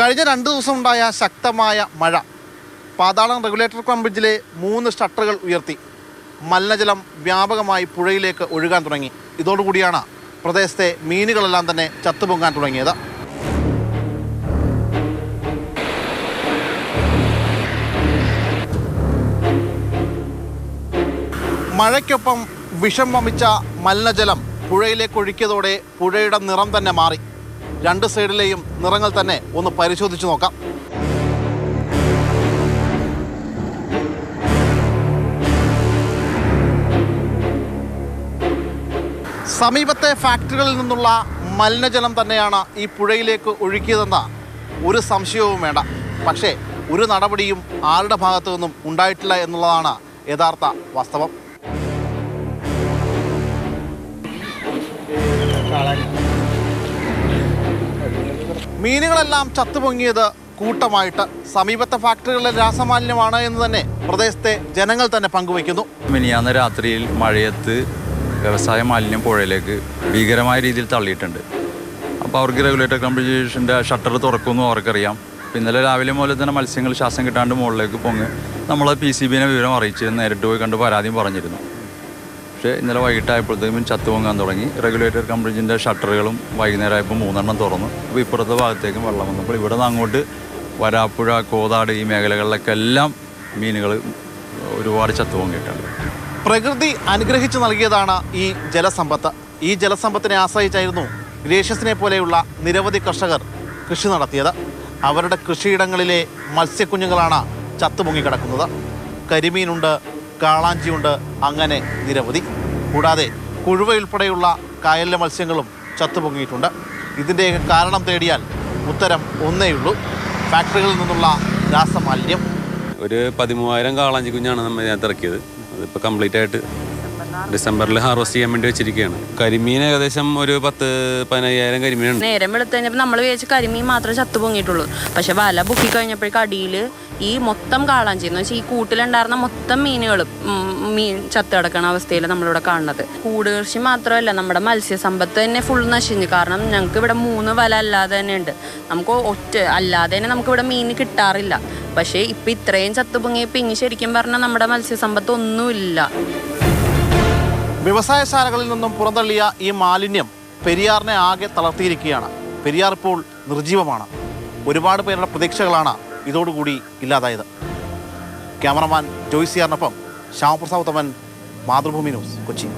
കഴിഞ്ഞ രണ്ട് ദിവസം ഉണ്ടായ ശക്തമായ മഴ. പാതാളം റെഗുലേറ്റർ കം ബ്രിഡ്ജിലെ മൂന്ന് ഷട്ടറുകൾ ഉയർത്തി. മലിനജലം വ്യാപകമായി പുഴയിലേക്ക് ഒഴുകാൻ തുടങ്ങി. ഇതോടുകൂടിയാണ് പ്രദേശത്തെ മീനുകളെല്ലാം തന്നെ ചത്തുപൊങ്ങാൻ തുടങ്ങിയത്. മഴയ്ക്കൊപ്പം വിഷം വമിച്ച മലിനജലം പുഴയിലേക്ക് ഒഴുക്കിയതോടെ പുഴയുടെ നിറം തന്നെ മാറി. രണ്ട് സൈഡിലെയും നിറങ്ങൾ തന്നെ ഒന്ന് പരിശോധിച്ചു നോക്കാം. സമീപത്തെ ഫാക്ടറികളിൽ നിന്നുള്ള മലിനജലം തന്നെയാണ് ഈ പുഴയിലേക്ക് ഒഴുക്കിയതെന്ന ഒരു സംശയവും വേണ്ട. പക്ഷേ ഒരു നടപടിയും ആരുടെ ഭാഗത്തു നിന്നും ഉണ്ടായിട്ടില്ല എന്നുള്ളതാണ് യഥാർത്ഥ വാസ്തവം. മീനുകളെല്ലാം ചത്തുപൊങ്ങിയത് കൂട്ടമായിട്ട്. സമീപത്തെ ഫാക്ടറികളിലെ രാസമാലിന്യമാണ് എന്ന് തന്നെ പ്രദേശത്തെ ജനങ്ങൾ തന്നെ പങ്കുവയ്ക്കുന്നു. മിനിയാന്ന് രാത്രിയിൽ മഴയത്ത് വ്യവസായ മാലിന്യം പുഴയിലേക്ക് ഭീകരമായ രീതിയിൽ തള്ളിയിട്ടുണ്ട്. അപ്പോൾ അവർക്ക് റെഗുലേറ്റർ കമ്പനീഷന്റെ ഷട്ടർ തുറക്കുമെന്നും അവർക്കറിയാം. ഇന്നലെ രാവിലെ മുതൽ തന്നെ മത്സ്യങ്ങൾ ശ്വാസം കിട്ടാണ്ട് മുകളിലേക്ക് പൊങ്ങി നമ്മൾ പി സി ബിനെ വിവരം അറിയിച്ച് നേരിട്ട് പോയി കണ്ട് പരാതിയും പറഞ്ഞിരുന്നു. പക്ഷേ ഇന്നലെ വൈകിട്ടായപ്പോഴത്തേക്കും ചത്തു പൊങ്ങാൻ തുടങ്ങി. റെഗുലേറ്റർ കമ്പനീജിന്റെ ഷട്ടറുകളും വൈകുന്നേരം ആയപ്പോൾ മൂന്നെണ്ണം തുറന്നു. അപ്പോൾ ഇപ്പുറത്തെ ഭാഗത്തേക്കും വെള്ളം വന്നു. അപ്പോൾ ഇവിടെ നിന്ന് അങ്ങോട്ട് വരാപ്പുഴ കോതാട് ഈ മേഖലകളിലൊക്കെ എല്ലാം മീനുകൾ ഒരുപാട് ചത്തു പൊങ്ങിയിട്ടുണ്ട്. പ്രകൃതി അനുഗ്രഹിച്ചു നൽകിയതാണ് ഈ ജലസമ്പത്ത്. ഈ ജലസമ്പത്തിനെ ആശ്രയിച്ചായിരുന്നു ഗ്രേഷ്യസിനെ പോലെയുള്ള നിരവധി കർഷകർ കൃഷി നടത്തിയത്. അവരുടെ കൃഷിയിടങ്ങളിലെ മത്സ്യക്കുഞ്ഞുങ്ങളാണ് ചത്തുപൊങ്ങിക്കിടക്കുന്നത് കരിമീനുണ്ട് കാളാഞ്ചിയുണ്ട്. അങ്ങനെ നിരവധി. കൂടാതെ കുഴുവയുൾപ്പെടെയുള്ള കായലിലെ മത്സ്യങ്ങളും ചത്തുപൊങ്ങിയിട്ടുണ്ട്. ഇതിന്റെയൊക്കെ കാരണം തേടിയാൽ ഉത്തരം ഒന്നേയുള്ളൂ. ഫാക്ടറികളിൽ നിന്നുള്ള രാസമാലിന്യം. ഒരു പതിമൂവായിരം കാളാഞ്ചി കുഞ്ഞാണ് നമ്മൾ ഇതിനകത്ത് ഇറക്കിയത്. അതിപ്പോൾ കംപ്ലീറ്റ് ആയിട്ട് ഡിസംബറിൽ ഹാർവസ്റ്റ് ചെയ്യാൻ വേണ്ടി വെച്ചിരിക്കുകയാണ്. കരിമീൻ ഏകദേശം ഒരു പത്ത് പതിനയ്യായിരം കരിമീനുണ്ട് നേരം വെളുത്ത് കഴിഞ്ഞപ്പോൾ നമ്മൾ വിചാരിച്ച കരിമീൻ മാത്രമേ ചത്തു പൊങ്ങിയിട്ടുള്ളൂ. പക്ഷെ വല പൊക്കി കഴിഞ്ഞപ്പോഴേക്കും അടിയിൽ ഈ മൊത്തം കാളാഞ്ചി എന്ന് വെച്ചാൽ ഈ കൂട്ടിലുണ്ടായിരുന്ന മൊത്തം മീനുകൾ മീൻ ചത്ത് കിടക്കണ അവസ്ഥയിൽ നമ്മളിവിടെ കാണുന്നത്. കൂട് കൃഷി മാത്രമല്ല നമ്മുടെ മത്സ്യസമ്പത്ത് തന്നെ ഫുൾ നശിഞ്ഞു. കാരണം ഞങ്ങൾക്ക് ഇവിടെ മൂന്ന് വല അല്ലാതെ തന്നെ ഉണ്ട്. നമുക്ക് ഒറ്റ അല്ലാതെ തന്നെ നമുക്ക് ഇവിടെ മീൻ കിട്ടാറില്ല. പക്ഷേ ഇപ്പം ഇത്രയും ചത്തു പൊങ്ങിയപ്പോൾ ഇനി ശരിക്കും പറഞ്ഞാൽ നമ്മുടെ മത്സ്യസമ്പത്ത് ഒന്നുമില്ല. വ്യവസായശാലകളിൽ നിന്നും പുറന്തള്ളിയ ഈ മാലിന്യം പെരിയാറിനെ ആകെ തളർത്തിയിരിക്കുകയാണ്. പെരിയാർ ഇപ്പോൾ നിർജീവമാണ് ഒരുപാട് പേരുടെ പ്രതീക്ഷകളാണ് ഇതോടുകൂടി ഇല്ലാതായത്. ക്യാമറമാൻ ജോയ്സിയാറിനൊപ്പം ശ്യാമപ്രസാദ് ഉത്തമൻ മാതൃഭൂമി ന്യൂസ് കൊച്ചി.